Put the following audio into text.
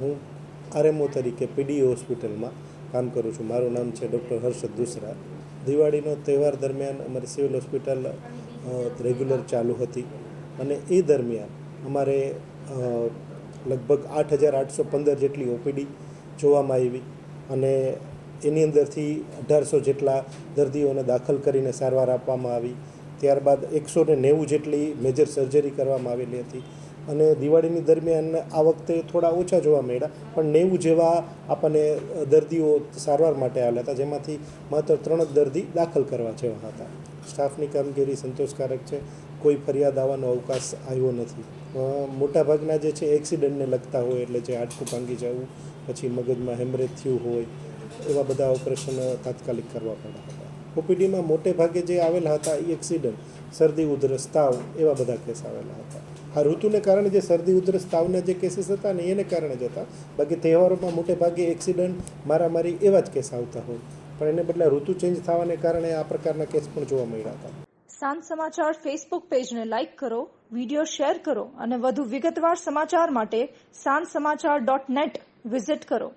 હું આરએમઓ તરીકે પીડી હોસ્પિટલમાં કામ કરું છું. મારું નામ છે ડૉક્ટર હર્ષદ દુસરા. દિવાળીનો તહેવાર દરમિયાન અમારી સિવિલ હોસ્પિટલ રેગ્યુલર ચાલુ હતી અને એ દરમિયાન અમારે લગભગ આઠ હજાર આઠસો પંદર જેટલી ઓપીડી જોવામાં આવી અને એની અંદરથી અઢારસો જેટલા દર્દીઓને દાખલ કરીને સારવાર આપવામાં આવી. ત્યારબાદ એકસો ને નેવું જેટલી મેજર સર્જરી કરવામાં આવેલી હતી. અને દિવાળીની દરમિયાન આ વખતે થોડા ઓછા જોવા મળ્યા, પણ નેવું જેવા આપણને દર્દીઓ સારવાર માટે આવેલા હતા, જેમાંથી માત્ર ત્રણ જ દર્દી દાખલ કરવા જેવા હતા. સ્ટાફની કામગીરી સંતોષકારક છે, કોઈ ફરિયાદ આવવાનો અવકાશ આવ્યો નથી. મોટાભાગના જે છે, એક્સિડન્ટને લગતા હોય એટલે જે હાડકું ભાંગી જવું, પછી મગજમાં હેમરેજ થયું હોય, એવા બધા ઓપરેશન તાત્કાલિક કરવા પડ્યા હતા. ઓપીડીમાં મોટે ભાગે જે આવેલા હતા એ એક્સિડન્ટ, શરદી, ઉધરસ, તાવ, એવા બધા કેસ આવેલા હતા. આ ઋતુને કારણે જે શરદી, ઉધરસ, તાવના જે કેસીસ હતા ને એને કારણે જ હતા. બાકી તહેવારોમાં મોટે ભાગે એક્સિડન્ટ મારામારી એવા જ કેસ આવતા હોય. પણ એને બદલે ઋતુ ચેન્જ થવાને કારણે આ પ્રકારના કેસ પણ જોવા મળ્યા હતા. સાંજ સમાચાર ફેસબુક પેજને લાઇક કરો વીડિયો શેર કરો અને વધુ વિગતવાર સમાચાર માટે સાંજ સમાચાર ડોટ નેટ વિઝિટ કરો.